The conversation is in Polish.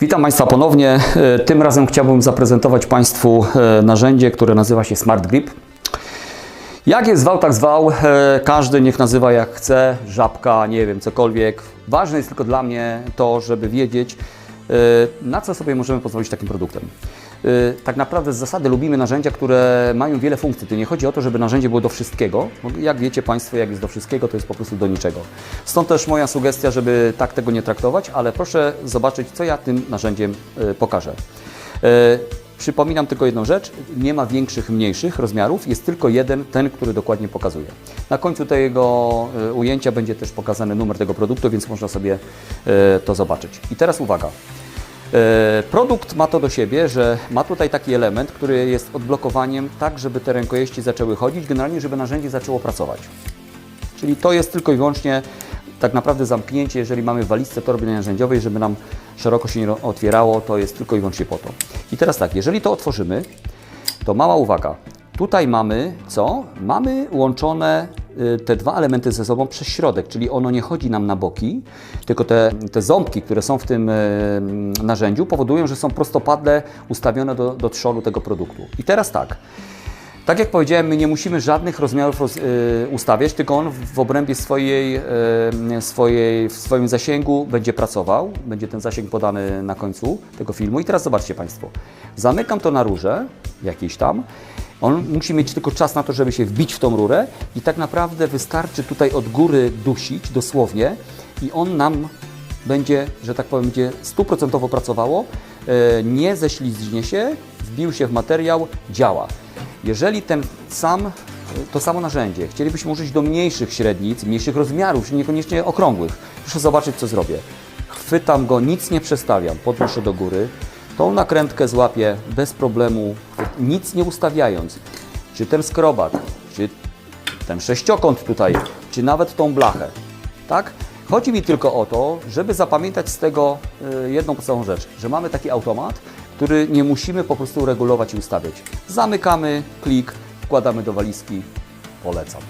Witam Państwa ponownie. E, Tym razem chciałbym zaprezentować Państwu e, narzędzie, które nazywa się Smart Grip. Jak jest zwał, tak zwał. E, Każdy niech nazywa jak chce, żabka, nie wiem, cokolwiek. Ważne jest tylko dla mnie to, żeby wiedzieć, na co sobie możemy pozwolić takim produktem. E, Tak naprawdę z zasady lubimy narzędzia, które mają wiele funkcji. Tu nie chodzi o to, żeby narzędzie było do wszystkiego. Jak wiecie Państwo, jak jest do wszystkiego, to jest po prostu do niczego. Stąd też moja sugestia, żeby tak tego nie traktować, ale proszę zobaczyć, co ja tym narzędziem e, pokażę. Przypominam tylko jedną rzecz, nie ma większych, mniejszych rozmiarów, jest tylko jeden, ten, który dokładnie pokazuje. Na końcu tego e, ujęcia będzie też pokazany numer tego produktu, więc można sobie e, to zobaczyć. I teraz uwaga. E, Produkt ma to do siebie, że ma tutaj taki element, który jest odblokowaniem tak, żeby te rękojeści zaczęły chodzić, generalnie żeby narzędzie zaczęło pracować. Czyli to jest tylko i wyłącznie tak naprawdę zamknięcie, jeżeli mamy w walizce torby narzędziowej, żeby nam szeroko się nie otwierało, to jest tylko i wyłącznie po to. I teraz tak, jeżeli to otworzymy, to mała uwaga. Tutaj mamy co? Mamy łączone y, te dwa elementy ze sobą przez środek, czyli ono nie chodzi nam na boki, tylko te, te ząbki, które są w tym y, narzędziu powodują, że są prostopadle ustawione do, do trzonu tego produktu. I teraz tak, tak jak powiedziałem, my nie musimy żadnych rozmiarów roz, y, ustawiać, tylko on w obrębie swojej, y, swojej, w swoim zasięgu będzie pracował. Będzie ten zasięg podany na końcu tego filmu. I teraz zobaczcie Państwo. Zamykam to na rurze jakiejś tam. On musi mieć tylko czas na to, żeby się wbić w tą rurę i tak naprawdę wystarczy tutaj od góry dusić dosłownie i on nam będzie, że tak powiem, będzie stuprocentowo pracowało, e, nie ześlizgnie się, wbił się w materiał, działa. Jeżeli ten sam, to samo narzędzie chcielibyśmy użyć do mniejszych średnic, mniejszych rozmiarów, niekoniecznie okrągłych, proszę zobaczyć, co zrobię. Chwytam go, nic nie przestawiam, podnoszę do góry, tą nakrętkę złapię bez problemu, nic nie ustawiając. Czy ten skrobak, czy ten sześciokąt tutaj, czy nawet tą blachę. Tak? Chodzi mi tylko o to, żeby zapamiętać z tego y, jedną podstawową rzecz, że mamy taki automat, który nie musimy po prostu regulować i ustawiać. Zamykamy, klik, wkładamy do walizki, polecam.